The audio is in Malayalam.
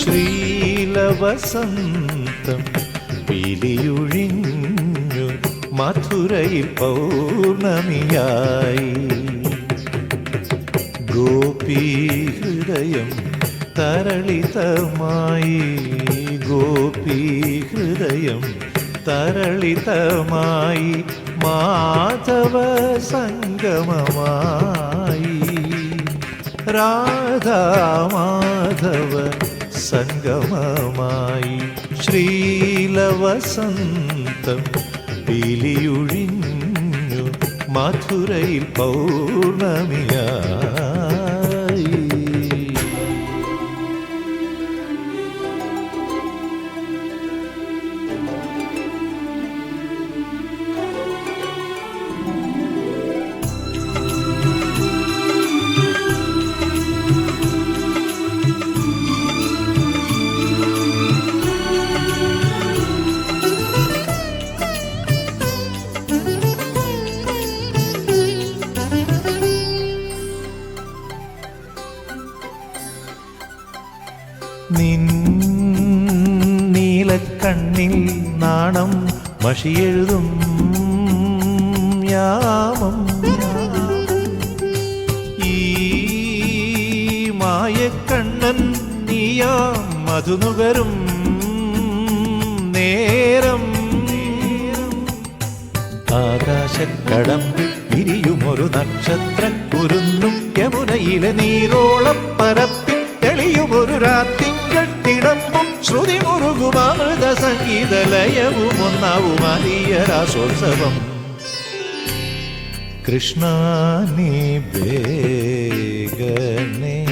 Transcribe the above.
ശ്രീലവസന്തം പിലിയുഴിഞ്ഞു മധുരയിൽ പൗർണമിയായി. ഗോപീഹൃദയം തരളിതമായി. ഗോപീഹൃദയം തരളിതമായി മാധവ സംഗമമായി. രാധാമാധവ സംഗമമായി ശ്രീലവസന്തം പിലിയുഴിഞ്ഞു മധുരയിൽ പൗർണമിയായി. നിൻ നീലക്കണ്ണിൽ നാണം മഷിയെഴുതും യാമം. ഈ മായക്കണ്ണൻ നീയാം മധുനുകരും നേരം. ആകാശക്കടം പിരിയുമൊരു നക്ഷത്രം കുരുന്നും യമുനയിലെ നീരോളം തെളിയുമൊരു രാത്തിങ്കൾ തിടമ്പും ശ്രുതി മുറുകും അമൃത സംഗീത ലയവും ഒന്നാവും അലിയരാസോത്സവം കൃഷ്ണ നീ വേഗനെ ബാരോ